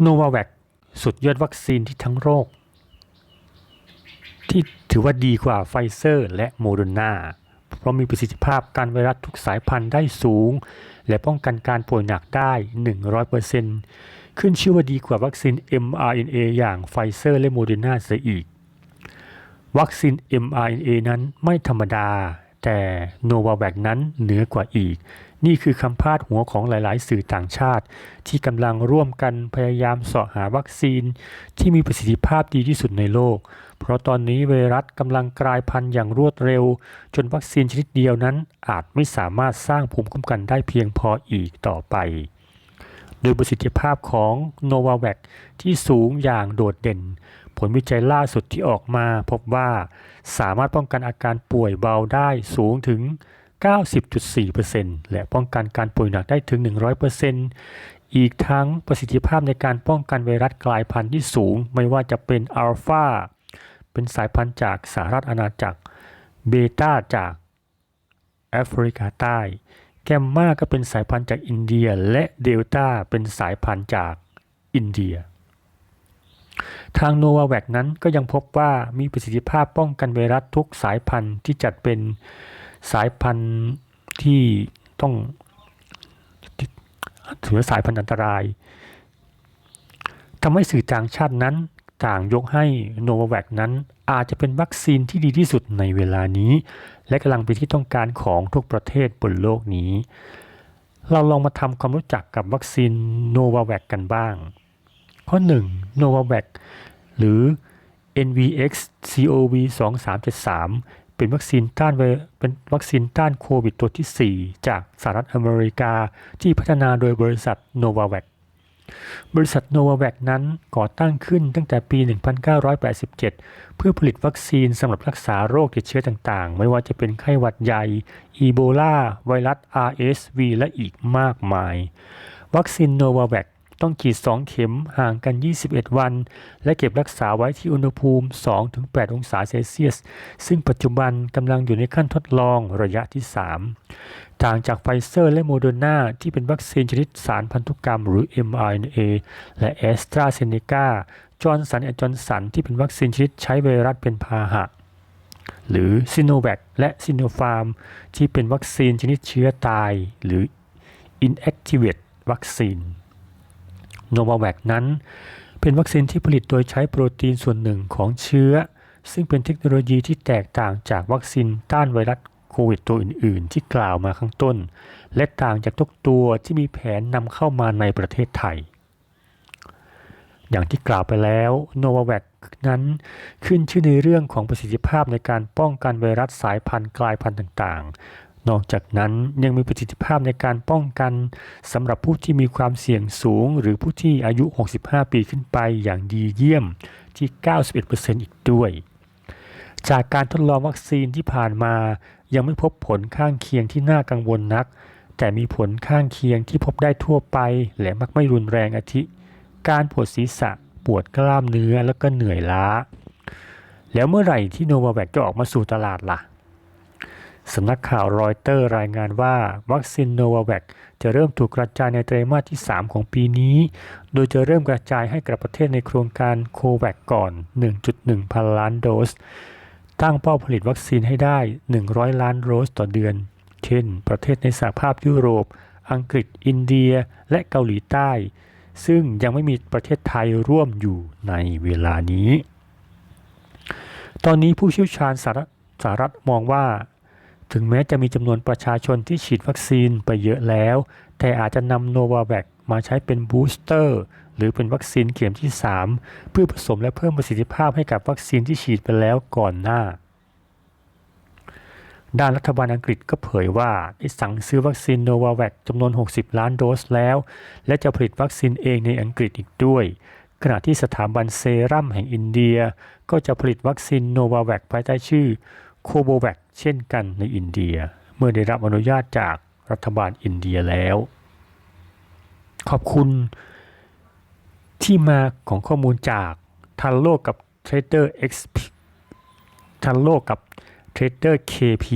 โนวาแวคสุดยอดวัคซีนที่ทั้งโรค ที่ถือว่าดีกว่าไฟเซอร์ และโมเดอร์นาเพราะมีประสิทธิภาพการไวรัสทุกสายพันธุ์ได้สูง และป้องกันการป่วยหนักได้ 100%ขึ้นชื่อว่าดีกว่าวัคซีน mRNA อย่างไฟเซอร์ และโมเดอร์นาเสียอีก วัคซีน mRNA นั้นไม่ธรรมดา แต่โนวาแวคนั้นเหนือกว่าอีก นี่คือคำพาดหัวของหลาย ๆ สื่อต่างชาติ ที่กำลังร่วมกันพยายามเสาะหาวัคซีน ที่มีประสิทธิภาพดีที่สุดในโลก เพราะตอนนี้ไวรัสกำลังกลายพันธุ์อย่างรวดเร็ว จนวัคซีนชนิดเดียวนั้นอาจไม่สามารถสร้างภูมิคุ้มกันได้เพียงพออีกต่อไป โดยประสิทธิภาพของโนวาแวคที่สูงอย่างโดดเด่น ผลวิจัยล่าสุดที่ออกมาพบว่า สามารถป้องกันอาการป่วยเบาได้สูงถึง 90.4%และป้องกันการป่วยหนักได้ถึง 100%อีกทั้งประสิทธิภาพในการป้องกันไวรัสกลายพันธุ์ที่สูง ไม่ว่าจะเป็นอัลฟาเป็นสายพันธุ์จากสหรัฐอาณาจักร เบต้าจากแอฟริกาใต้ แกมมาก็เป็นสายพันธุ์จากอินเดีย และเดลต้าเป็นสายพันธุ์จากอินเดีย ทางโนวาแวคนั้นก็ยังพบว่ามีประสิทธิภาพป้องกันไวรัสทุกสายพันธุ์ที่จัดเป็น สายพันธุ์ที่ต้องถือว่าสายพันธุ์อันตรายทำให้สื่อต่างชาตินั้นต่างยกให้โนวาแวคนั้นอาจจะเป็นวัคซีนที่ดีที่สุดในเวลานี้ และกำลังเป็นที่ต้องการของทุกประเทศบนโลกนี้ เราลองมาทำความรู้จักกับวัคซีนโนวาแวคกันบ้าง ข้อ1 n o v a v a c หรือ NVX CoV 2373 เป็นวัคซีนต้านไวเป็นวัคซีนต้านโควิดตัวที่ 4 จากสหรัฐอเมริกาที่พัฒนาโดยบริษัท Novavax บริษัท Novavax นั้นก่อตั้งขึ้นตั้งแต่ปี 1987 เพื่อผลิตวัคซีนสำหรับรักษาโรคติดเชื้อต่างๆ ไม่ว่าจะเป็นไข้หวัดใหญ่ อีโบลา ไวรัส RSV และอีกมากมาย วัคซีน Novavax ต้องฉีด 2 เข็มห่างกัน 21 วัน และเก็บรักษาไว้ที่อุณหภูมิ 2-8 องศาเซลเซียส ซึ่งปัจจุบันกำลังอยู่ในขั้นทดลองระยะที่ 3 ต่างจากไฟเซอร์และโมเดอร์นาที่เป็นวัคซีนชนิดสารพันธุกรรมหรือ mRNA และแอสตราเซเนกาจอร์นสันแอนจอร์นสันที่เป็นวัคซีนชนิดใช้ไวรัสเป็นพาหะหรือซิโนแวคและซิโนฟาร์มที่เป็นวัคซีนชนิดเชื้อตายหรือ inactivate วัคซีน โนวาแวคนั้น เป็นวัคซีนที่ผลิตโดยใช้โปรตีนส่วนหนึ่งของเชื้อ ซึ่งเป็นเทคโนโลยีที่แตกต่างจากวัคซีนต้านไวรัสโควิดตัวอื่น ๆ ที่กล่าวมาข้างต้น และต่างจากทุกตัวที่มีแผนนำเข้ามาในประเทศไทย อย่างที่กล่าวไปแล้วโนวาแวคนั้นขึ้นชื่อในเรื่องของประสิทธิภาพในการป้องกันไวรัสสายพันธุ์กลายพันธุ์ต่าง นอกจากนั้นยังมีประสิทธิภาพในการป้องกันสำหรับผู้ที่มีความเสี่ยงสูง หรือผู้ที่อายุ 65 ปีขึ้นไปอย่างดีเยี่ยมที่ 91%อีกด้วย จากการทดลองวัคซีนที่ผ่านมา ยังไม่พบผลข้างเคียงที่น่ากังวลนัก แต่มีผลข้างเคียงที่พบได้ทั่วไป และมักไม่รุนแรงอาทิ การปวดศีรษะ ปวดกล้ามเนื้อแล้วก็เหนื่อยล้า แล้วเมื่อไหร่ที่โนวาแวคจะออกมาสู่ตลาดล่ะ สำนักข่าวรอยเตอร์รายงานว่าวัคซีนโนวาแวคจะเริ่มถูกกระจายในไตรมาสที่ 3 ของปีนี้ โดยจะเริ่มกระจายให้กับประเทศในโครงการโควัคก่อน 1.1 พันล้านโดส ตั้งเป้าผลิตวัคซีนให้ได้ 100 ล้านโดสต่อเดือน เช่น ประเทศในสหภาพยุโรป อังกฤษ อินเดีย และเกาหลีใต้ ซึ่งยังไม่มีประเทศไทยร่วมอยู่ในเวลานี้ ตอนนี้ผู้เชี่ยวชาญสหรัฐสหรัฐมองว่า ถึงแม้จะมีจำนวนประชาชนที่ฉีดวัคซีนไปเยอะแล้ว แต่อาจจะนำโนวาแวคมาใช้เป็นบูสเตอร์หรือเป็นวัคซีนเข็มที่ 3 เพื่อผสมและเพิ่มประสิทธิภาพให้กับวัคซีนที่ฉีดไปแล้วก่อนหน้า ด้านรัฐบาลอังกฤษก็เผยว่าได้สั่งซื้อวัคซีนโนวาแวคจำนวน 60 ล้านโดสแล้ว และจะผลิตวัคซีนเองในอังกฤษอีกด้วย ขณะที่สถาบันเซรั่มแห่งอินเดีย ก็จะผลิตวัคซีนโนวาแวคภายใต้ชื่อ โคโบแวคเช่นกันในอินเดีย เมื่อได้รับอนุญาตจากรัฐบาลอินเดียแล้ว ขอบคุณที่มาของข้อมูลจากทันโลกกับเทรดเดอร์ X ทันโลกกับ Trader KP